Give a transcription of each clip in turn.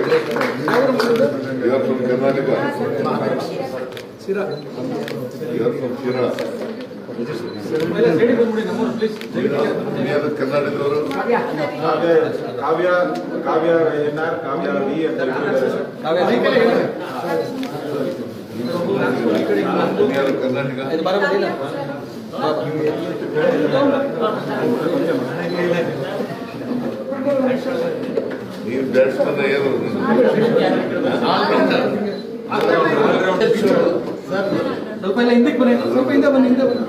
You are from Karnataka. Sira You are from Shira. ಎಲ್ಲ ಸೈಡಿಗೆ ಬಂದ್ಬಿಡಿ ನಮ್ಮೂರು ಪ್ಲೀಸ್ ಇನ್ಯಾರು ಕರ್ನಾಟಕದವರು Kavya Kavya Kavya N R Kavya V ಅಂತ ಇದ್ದಾರೆ ಸರ್. ಇನ್ಯಾರು ಕರ್ನಾಟಕ ನೀವು ಬ್ಯಾಟ್ಸ್ಮನ್ ಏನು? ಸ್ವಲ್ಪ ಹಿಂದಕ್ಕೆ ಬನ್ನಿ. ಸ್ವಲ್ಪ ಹಿಂದೆ ಬನ್ನಿ ಹಿಂದೆ ಬನ್ನಿ.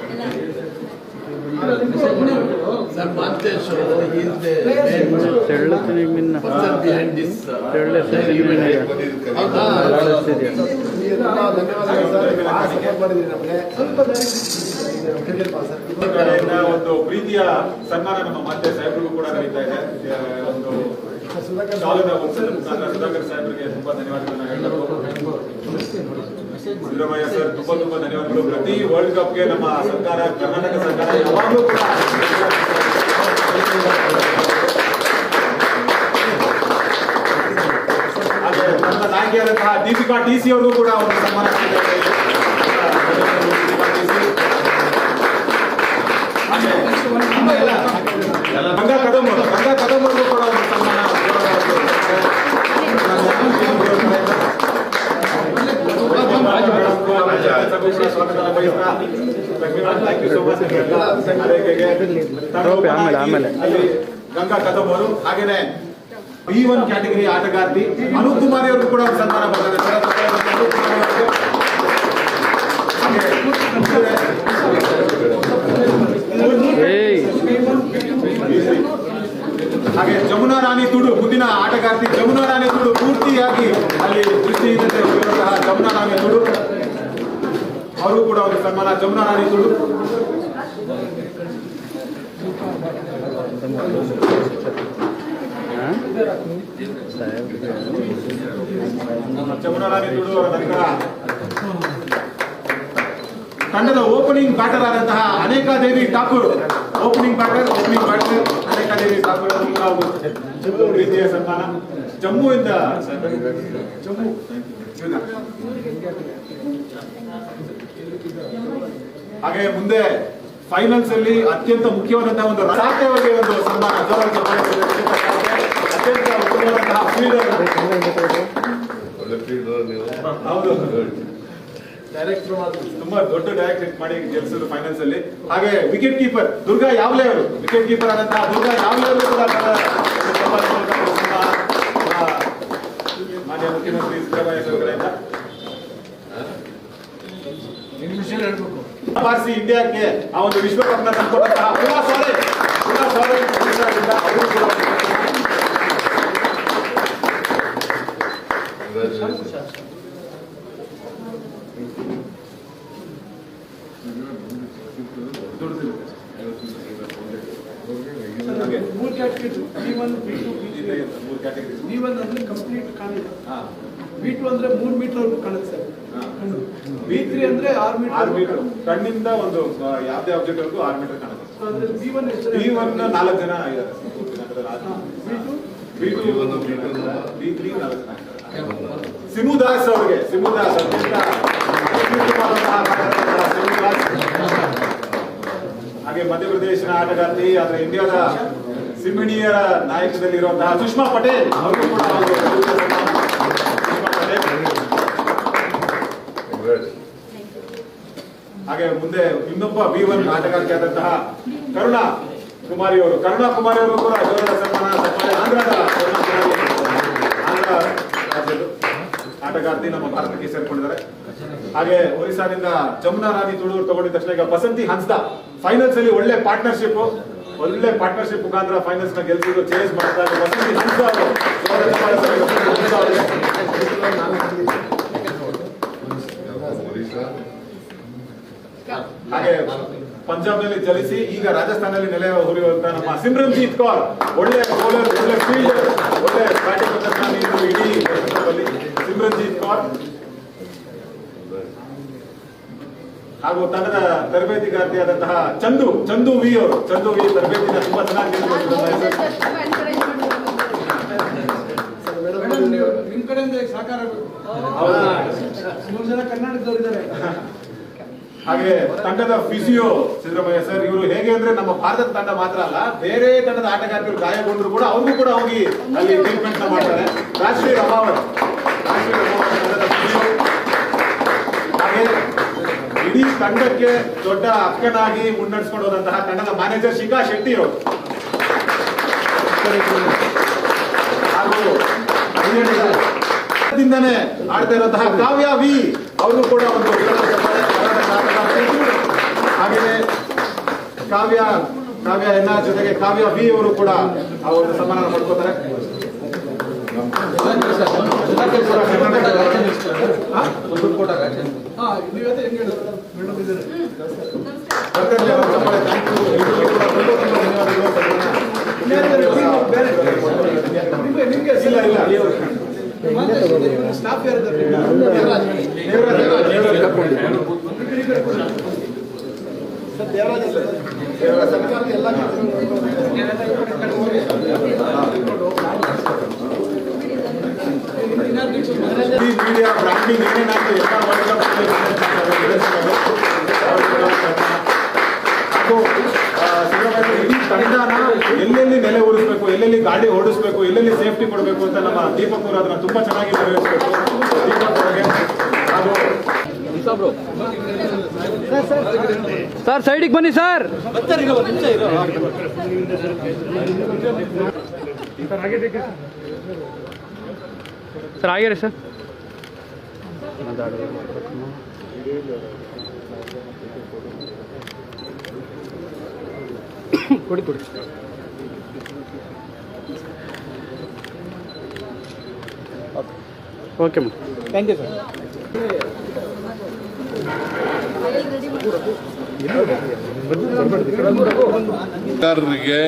ಒಂದು ಪ್ರೀತಿಯ ಸನ್ಮಾನ ನಮ್ಮ ಮಾತೆ ಸಾಹೇಬ್ರಿಗೂ ಕೂಡ ನಡೀತಾ ಇದೆ ಒಂದು ಸುಧಾಕರ್ ತುಂಬಾ ಸರ್ ತುಂಬಾ ತುಂಬಾ ಧನ್ಯವಾದಗಳು ಪ್ರತಿ ವರ್ಲ್ಡ್ ಕಪ್ಗೆ ನಮ್ಮ ಸರ್ಕಾರ ಕರ್ನಾಟಕ ಸರ್ಕಾರ ಯಾವಾಗಲೂ ಕೂಡ ನಮ್ಮ ನಾಯಕಿಯಾದಂತಹ ದೀಪಿಕಾ ಟಿ ಸಿ ಅವ್ರಿಗೂ ಕೂಡ ಒಂದು ಸನ್ಮಾನ. ಗಂಗಾ ಕದಂ ಅವರು ಗಂಗಾ ಕದಂ ಕೂಡ ಒಂದು ಆಮೇಲೆ, ಆಮೇಲೆ. ಗಂಗಾ ಕದಂ ಅವರು ಹಾಗೇನೆ ಬಿ ಒನ್ ಕ್ಯಾಟಗರಿ ಆಟಗಾರ್ತಿ ಅನೂಪ್ ಕುಮಾರಿ ಅವರು ಕೂಡ ಸನ್ಮಾನ. ಏಯ್ ಹಾಗೆ ಜಮುನಾ ರಾಣಿ ತುಡು ಮುಂದಿನ ಆಟಗಾರ್ತಿ ಜಮುನಾ ರಾಣಿ ತುಡು ಪೂರ್ತಿಯಾಗಿ ಕೂಡ ಒಂದು ಸನ್ಮಾನ ಜಮುನಾ ರಾಣಿ ತುಡು ಹಾಂ ಸಾಹೇಬ್ರಿಗೆ ಜಮುನಾ ರಾಣಿ ತುಡು ಅವರ ನಂತರ ತಂಡದ ಓಪನಿಂಗ್ ಬ್ಯಾಟರ್ ಆದಂತಹ Anekadevi Thakur opening batter opening batter Anekadevi Thakur ಅವರು ಕೂಡ ಒಂದು ರೀತಿಯ ಸನ್ಮಾನ ಜಮ್ಮುವಿಂದ ಜಮ್ಮು ಹಾಗೆ ಮುಂದೆ ಫೈನಲ್ಸ್ ಅಲ್ಲಿ ಅತ್ಯಂತ ಮುಖ್ಯವಾದಂತಹ ಒಂದು ಅವರಿಗೆ ಒಂದು ಸನ್ಮಾನ ಅತ್ಯಂತ ಉತ್ತಮವಾದಂತಹ ಒಳ್ಳೆ ಫೀಲ್ಡರ್ ತುಂಬಾ ದೊಡ್ಡ ಡೈರೆಕ್ಟ್ ಮಾಡಿ ಗೆಲ್ಸಿದ್ರು ಫೈನಲ್ಸ್ ಅಲ್ಲಿ. ಹಾಗೆ ವಿಕೆಟ್ ಕೀಪರ್ ದುರ್ಗಾ ಯಾವ್ಲೇ ಅವರು? ವಿಕೆಟ್ ಕೀಪರ್ ಆದಂತಹ ದುರ್ಗಾ ಯಾವ್ಲೇ ಅವರು ಕೂಡ ಕನ್ನಡ ಒಂದು ಸನ್ಮಾನ ಮೂಲಕ ನಮ್ಮ, ಆ, ಮಾನ್ಯ ಮುಖ್ಯಮಂತ್ರಿ ಸಿದ್ದರಾಮಯ್ಯ ಅವರ ಕಡೆಯಿಂದ ಬಾರಿಸಿ ಇಂಡಿಯಾಕ್ಕೆ ಆ ಒಂದು ವಿಶ್ವಕಪ್ನ ತಂದುಕೊಟ್ಟಂತಹ ಪುನಾ ಸಾರೆ ಪುನಾ ಸಾರೆ ಗುಜರಾತ್ನಿಂದ ಅವರು ಕೂಡ ಒಂದು Congratulations. ಹಾಗೆ ಮೂರು ಕ್ಯಾಟಗರಿ ಬಿ ಮೂರು ಕಂಪ್ಲೀಟ್ ಕಾಣಿಲ್ಲ. ಬಿ ಟು ಅಂದ್ರೆ ಮೂರು ಮೀಟರ್ ವರೆಗೂ ಕಾಣುತ್ತೆ ಹಾ. ಬಿ ತ್ರೀ ಅಂದ್ರೆ ಆರು ಆರು ಮೀಟರ್ ಮೀಟರ್ ಕಣ್ಣಿಂದ ಒಂದು ಯಾವುದೇ ಆಬ್ಜೆಕ್ಟ್ ಆರು ಮೀಟರ್ ಕಾಣುತ್ತೆ ಎಷ್ಟು ನಾಲ್ಕು ಜನ B two B two B1, B2, B three ನಾಲ್ಕು ಜನ ಇದ್ದಾರೆ. ಸಿಮು ದಾಸ್ ಅವರಿಗೆ ಸಿಮು ದಾಸ್ ಅತ್ಯಂತ ಮಧ್ಯಪ್ರದೇಶನ ಆಟಗಾರ್ತಿ ಅದರ ಇಂಡಿಯಾದ ಸಿಮಿಣಿಯರ ನಾಯಕದಲ್ಲಿರುವಂತಹ ಸುಷ್ಮಾ ಪಟೇಲ್ ಅವರು ಕೂಡ ಹಾಗೆ ಮುಂದೆ ಇನ್ನೊಬ್ಬ ಬಿ ಒನ್ ಆಟಗಾರ್ತಿ ಆದಂತಹ ಕರುಣಾ ಕುಮಾರಿ ಅವರು. ಕರುಣಾ ಕುಮಾರಿ ಅವರು ಕೂಡ ಗೌರವ ಸನ್ಮಾನ ಆಂಧ್ರದ ಆಂಧ್ರ ಆಟಗಾರ್ತಿ ನಮ್ಮ ಭಾರತಕ್ಕೆ ಸೇರ್ಕೊಂಡಿದ್ದಾರೆ. ಹಾಗೆ ಒರಿಸ್ಸಾದಿಂದ ಜಮುನಾ ರಾಣಿ ತುಳುವರು ತಗೊಂಡಿದ ತಕ್ಷಣ ಈಗ ಬಸಂತಿ ಹನ್ಸ್ದಾ. ಫೈನಲ್ಸ್ ಅಲ್ಲಿ ಒಳ್ಳೆ ಪಾರ್ಟ್ನರ್ಶಿಪ್ ಒಳ್ಳೆ ಪಾರ್ಟ್ನರ್ಶಿಪ್ ಮುಖಾಂತರ ಫೈನಲ್ಸ್ನ ಗೆಲ್ಸಿದ್ರು ಚೇಂಜ್ ಮಾಡ್ತಾ ಹಾಗೆ ಪಂಜಾಬ್ನಲ್ಲಿ ಚಲಿಸಿ ಈಗ ರಾಜಸ್ಥಾನದಲ್ಲಿ ನೆಲೆ ಹುರಿಯುವಂತ ನಮ್ಮ ಸಿಮ್ರನ್ಜೀತ್ ಕೌರ್. ಒಳ್ಳೆ ಬೌಲರ್ ಒಳ್ಳೆ ಫೀಲ್ಡರ್ ಒಳ್ಳೆ ಬ್ಯಾಟಿಂಗ್ ಇಡೀ ಸಿಮ್ರನ್ಜೀತ್ ಕೌರ್. ಹಾಗೂ ತಂಡದ ತರಬೇತಿಗಾರ್ತಿಯಾದಂತಹ ಚಂದು ಚಂದು ವಿ ಅವರು. ಚಂದು ವಿ ತರಬೇತಿನ ತುಂಬಾ ಚೆನ್ನಾಗಿ. ಮೂರು ಜನ ಇದ್ದಾರೆ. ಹಾಗೆ ತಂಡದ ಫಿಸಿಯೋ ಸಿದ್ದರಾಮಯ್ಯ ಸರ್ ಇವರು ಹೇಗೆ ಅಂದ್ರೆ ನಮ್ಮ ಭಾರತದ ತಂಡ ಮಾತ್ರ ಅಲ್ಲ ಬೇರೆ ತಂಡದ ಆಟಗಾರರು ಗಾಯಗೊಂಡ್ರು ಕೂಡ ಅವ್ರಿಗೂ ಕೂಡ ಹೋಗಿ ಅಲ್ಲಿ ಟ್ರೀಟ್ಮೆಂಟ್ ಮಾಡ್ತಾರೆ. ರಾಷ್ಟ್ರೀಯ ರಾಷ್ಟ್ರೀಯ ರಮಾವತ್ ತಂಡದ physio. ಹಾಗೆ ಇಡೀ ತಂಡಕ್ಕೆ ದೊಡ್ಡ ಅಕ್ಕನಾಗಿ ಮುನ್ನಡೆಸ್ಕೊಂಡು ಹೋದಂತಹ ತಂಡದ ಮ್ಯಾನೇಜರ್ ಶಿಖಾ ಶೆಟ್ಟಿ ಅವರು ಹಾಗೂ ಆಡ್ತಾ ಇರುವಂತಹ ಕಾವ್ಯ ವಿ ಅವರು ಕೂಡ ಒಂದು. ಹಾಗೆಯೇ ಕಾವ್ಯ ಕಾವ್ಯ ಎನ್ನ ಜೊತೆಗೆ ಕಾವ್ಯ ವಿ ಅವರು ಕೂಡ ಆ ಒಂದು ಸನ್ಮಾನ ಮಾಡ್ಕೋತಾರೆ ಏನು ಕರ್ನಾಟಕ ಇನ್ಯಾರಿದ್ದಾರೆ ನಿಮ್ಗೆ ಇಲ್ಲ ಇಲ್ಲ ಸ್ಟಾಫ್ ಈ ಮೀಡಿಯಾ ಬ್ರಾಂಡಿಂಗ್ ಏನೇನಾಯ್ತು ಎಲ್ಲ ಎಲ್ಲೆಲ್ಲಿ ಉರಿಸ್ಬೇಕು ಎಲ್ಲೆಲ್ಲಿ ಗಾಡಿ ಓಡಿಸ್ಬೇಕು, ಎಲ್ಲೆಲ್ಲಿ ಸೇಫ್ಟಿ ಕೊಡಬೇಕು ಅಂತ ನಮ್ಮ ದೀಪಕ್ ಅವರು ಅದನ್ನ ತುಂಬಾ ಚೆನ್ನಾಗಿ ಸರ್, ಸೈಡಿಗೆ ಬನ್ನಿ ಸರ್. ಸರ್ ಆಗಿರಿ ಸರ್. ಕೊಡಿ ಕೊಡಿ. Okay madam thank you sir ಆಟಗಾರರಿಗೆ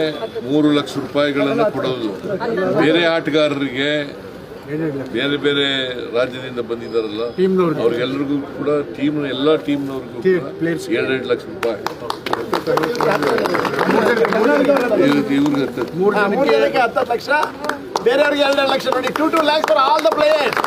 ಮೂರು ಲಕ್ಷ ರೂಪಾಯಿಗಳನ್ನು ಕೊಡೋದು. ಬೇರೆ ಆಟಗಾರರಿಗೆ ಬೇರೆ ಬೇರೆ ರಾಜ್ಯದಿಂದ ಬಂದಿದ್ದಾರಲ್ಲ ಅವ್ರಿಗೆಲ್ಲರಿಗೂ ಕೂಡ ಟೀಮ್ ಎಲ್ಲ ಟೀಮ್ನವ್ರಿಗೂ ಎರಡೆರಡು ಲಕ್ಷ ರೂಪಾಯಿ. ಇವ್ರಿಗೆ- ಹತ್ತು- ಲಕ್ಷ. ಬೇರೆಯವ್ರಿಗೆ ಎರಡೆರಡು ಲಕ್ಷ ನೋಡಿ. Two two lakhs for all the players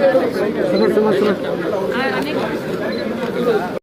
শুনুন শুনুন শুনুন